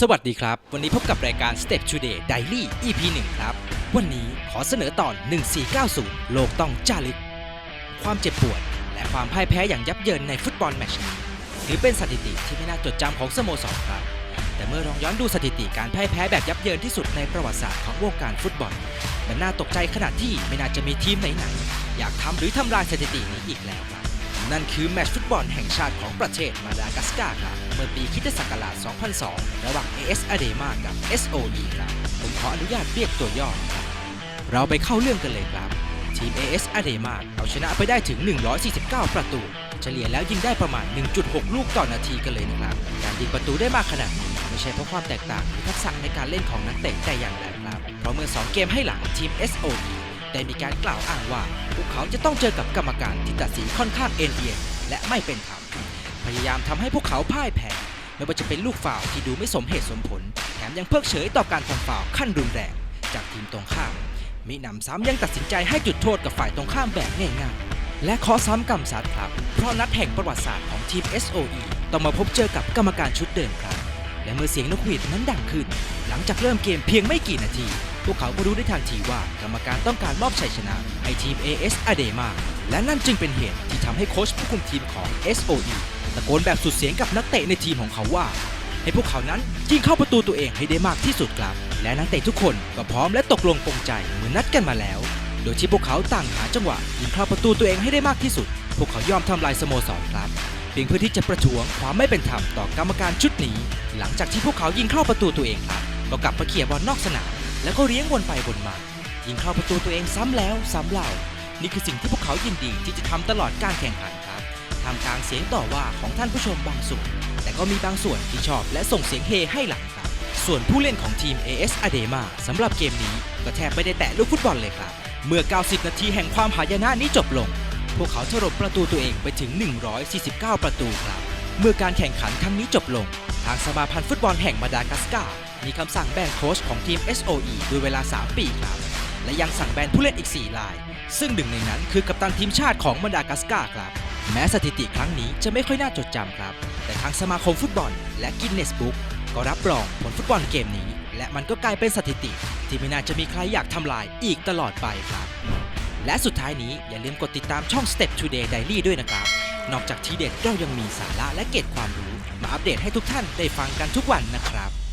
สวัสดีครับ วันนี้พบกับรายการ Step Today Daily EP 1 ครับ วันนี้ขอเสนอตอน 1490 โลกต้องจ้าลึก ความเจ็บปวด และความพ่ายแพ้อย่างยับเยินในฟุตบอลแมตช์นี้ถือเป็นสถิติที่ไม่น่าจดจำของสโมสรครับ แต่เมื่อลองย้อนดูสถิติการพ่ายแพ้แบบยับเยินที่สุดในประวัติศาสตร์ของวงการฟุตบอล มันน่าตกใจขนาดที่ไม่น่าจะมีทีมไหนๆอยากทำหรือทำลายสถิตินี้อีกแล้วครับ นั่นคือแมตช์ฟุตบอลแห่งชาติของประเทศมาดากัสการ์ครับ เมื่อปีคริสตศักราช 2002 ระหว่าง AS Adema กับ SOE ครับ ผมขออนุญาตเรียกตัวย่อครับเราไปเข้าเรื่องกันเลยครับ ทีม AS Adema เอาชนะไปได้ถึง 149 ประตู เฉลี่ยแล้วยิงได้ประมาณ 1.6 ลูกต่อนาทีกันเลยนะครับ การยิงประตูได้มากขนาดนี้ไม่ใช่เพราะความแตกต่างหรือทักษะในการเล่นของนักเตะแต่อย่างใดครับ เพราะเมื่อ 2 เกมให้หลังทีม SOE ได้มีการกล่าวอ้างว่า พวกเขาจะต้องเจอกับกรรมการที่ตัดสินค่อนข้างเอ็นเอียงและไม่เป็นธรรมพยายามทำให้พวกเขาพ่ายแพ้ไม่ว่าจะเป็นลูกฟาวล์ที่ดูไม่สมเหตุสมผล แถมยังเพิกเฉยต่อการทำฟาวล์ขั้นรุนแรง จากทีมตรงข้ามมีหนำซ้ำยังตัดสินใจให้จุดโทษกับฝ่ายตรงข้ามแบบง่ายๆและขอซ้ำกำซัดครับ เพราะนัดแห่งประวัติศาสตร์ของทีม SOE ต้องมาพบเจอกับกรรมการชุดเดิมครับ และเมื่อเสียงนกหวีดนั้นดังขึ้น หลังจากเริ่มเกมเพียงไม่กี่นาที พวกเขาก็รู้ได้ทันทีว่ากรรมการต้องการมอบชัยชนะให้ทีม AS Adema และนั่นจึงเป็นเหตุที่ทำให้โค้ชผู้คุมทีมของ SOE ตะโกนแบบสุดเสียงกับนักเตะในทีมของเขาว่า ให้พวกเขานั้นยิงเข้าประตูตัวเองให้ได้มากที่สุดครับ และนักเตะทุกคนก็พร้อมและตกลงปรงใจเหมือนนัดกันมาแล้ว โดยที่พวกเขาต่างหาจังหวะยิงเข้าประตูตัวเองให้ได้มากที่สุด พวกเขายอมทำลายสโมสรครับเพียงเพื่อที่จะประท้วงความไม่เป็นธรรมต่อกรรมการชุดนี้ หลังจากที่พวกเขายิงเข้าประตูตัวเองครับก็กลับมาเขี่ยบอลนอกสนาม แล้วก็เลี้ยงวนไปวนมา ยิงเข้าประตูตัวเองซ้ำแล้วซ้ำเล่า นี่คือสิ่งที่พวกเขายินดีที่จะทำตลอดการแข่งขันครับทำกลางเสียงต่อว่าของท่านผู้ชมบางส่วน แต่ก็มีบางส่วนที่ชอบและส่งเสียงเฮให้หลังครับ ส่วนผู้เล่นของทีม AS Adema สำหรับเกมนี้ก็แทบไม่ได้แตะลูกฟุตบอลเลยครับ เมื่อ 90 นาทีแห่งความหายนะนี้จบลง พวกเขาถล่มประตูตัวเองไปถึง 149 ประตูครับ เมื่อการแข่งขันครั้งนี้จบลง ทางสมาพันธ์ฟุตบอลแห่งมาดากัสการ์ มีคำสั่งแบนโค้ชของทีม SOE ด้วยเวลา 3 ปีครับ และยังสั่งแบนผู้เล่นอีก 4 ราย ซึ่งหนึ่งในนั้นคือกัปตันทีมชาติของมาดากัสการ์ครับ แม้สถิติครั้งนี้จะไม่ค่อยน่าจดจำครับ แต่ทางสมาคมฟุตบอลและกินเนสบุ๊กก็รับรองผลฟุตบอลเกมนี้ และมันก็กลายเป็นสถิติ ที่ไม่น่าจะมีใครอยากทำลายอีกตลอดไปครับ และสุดท้ายนี้อย่าลืมกดติดตามช่อง Step Today Daily ด้วยนะครับนอกจากทีเด็ดเรายังมีสาระและเกร็ดความรู้ มาอัปเดตให้ทุกท่านได้ฟังกันทุกวันนะครับ